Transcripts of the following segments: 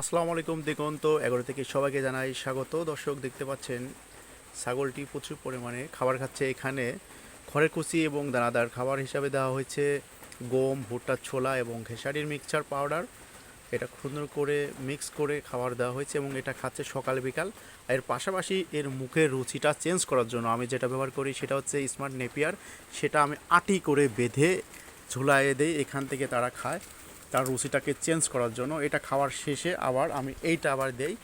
আসসালামু আলাইকুম, দেখুন তো, এগারো থেকে সবাইকে জানাই স্বাগত। দর্শক, দেখতে পাচ্ছেন, ছাগলটি প্রচুর পরিমাণে খাবার খাচ্ছে। এখানে খড়ের কুচি এবং দানাদার খাবার হিসাবে দেওয়া হয়েছে। গম ভুট্টার ছোলা এবং খেসারির মিক্সচার পাউডার এটা সুন্দর করে মিক্স করে খাবার দেওয়া হয়েছে এবং এটা খাচ্ছে সকাল বিকাল। এর পাশাপাশি এর মুখের রুচিটা চেঞ্জ করার জন্য আমি যেটা ব্যবহার করি সেটা হচ্ছে স্মার্ট নেপিয়ার সেটা আমি আটি করে বেঁধে ঝুলাইয়ে দেই এখান থেকে তারা খায়। তার রুচিটাকে চেঞ্জ করার জন্য। এটা খাওয়ার শেষে আবার আমি এইটা আবার দেই,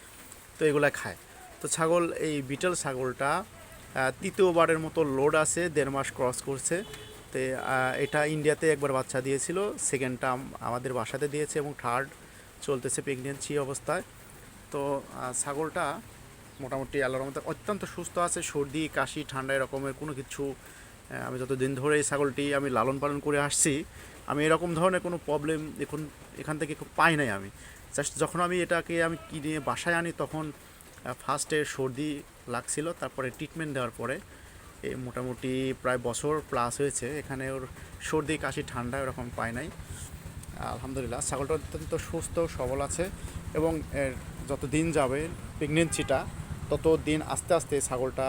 তো এগুলা খায় তো ছাগল, এই বিটল ছাগলটা তৃতীয়বারের মতো লোড আছে, দেড় মাস ক্রস করছে। তো এটা ইন্ডিয়াতে একবার বাচ্চা দিয়েছিল সেকেন্ডটা আমাদের বাসাতে দিয়েছে এবং থার্ড চলতেছে প্রেগনেন্সি অবস্থায়। তো ছাগলটা মোটামুটি আল্লাহর মধ্যে অত্যন্ত সুস্থ আছে, সর্দি, কাশি, ঠান্ডা এরকমের কোনো কিছু আমি যতদিন ধরে এই ছাগলটি আমি লালন পালন করে আসছি আমি এরকম ধরনের কোনো প্রবলেম এখন এখান থেকে খুব পাই নাই আমি। জাস্ট যখন আমি এটাকে আমি কিনে বাসায় আনি, তখন ফার্স্টে সর্দি লাগছিল, তারপরে ট্রিটমেন্ট দেওয়ার পরে এই মোটামুটি প্রায় বছর প্লাস হয়েছে, এখানে ওর সর্দি, কাশি, ঠান্ডা এরকম পাই নাই। আলহামদুলিল্লাহ, ছাগলটা অত্যন্ত সুস্থ, সবল আছে এবং যত দিন যাবে প্রেগনেন্সিটা তত দিন আস্তে আস্তে ছাগলটা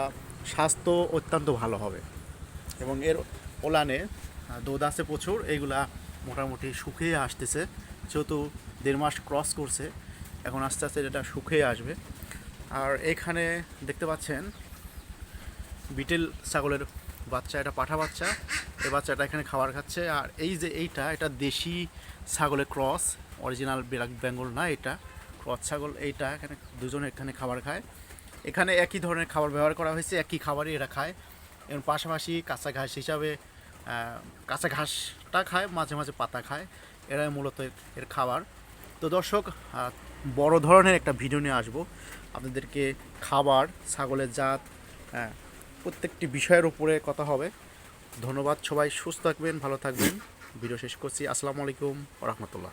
স্বাস্থ্য অত্যন্ত ভালো হবে। এবং এর ওলানে দুধ আছে প্রচুর, এইগুলা মোটামুটি শুকিয়ে আসতেছে। যেহেতু দেড় মাস ক্রস করছে, এখন আস্তে আস্তে এটা শুকিয়ে আসবে। আর এখানে দেখতে পাচ্ছেন, বিটেল ছাগলের বাচ্চা, এটা পাঠা বাচ্চা। এই বাচ্চাটা এখানে খাবার খাচ্ছে। আর এই যে এইটা, এটা দেশি ছাগলের ক্রস অরিজিনাল ব্ল্যাক বেঙ্গল না এটা। ক্রস ছাগল এইটা, এখানে দুজনে এখানে খাবার খায়। এখানে একই ধরনের খাবার ব্যবহার করা হয়েছে, একই খাবারই এরা খায়। এবং পাশাপাশি কাঁচা ঘাস হিসাবে কাঁচা ঘাসটা খায়, মাঝে মাঝে পাতা খায়। এরাই মূলত এর- খাবার। তো দর্শক বড় ধরনের একটা ভিডিও নিয়ে আসব। আপনাদেরকে খাবার, ছাগলের জাত হ্যাঁ প্রত্যেকটি বিষয়ের উপরে কথা হবে। ধন্যবাদ সবাই, সুস্থ থাকবেন, ভালো থাকবেন। ভিডিও শেষ করছি। আসসালামু আলাইকুম রহমতুল্লাহ।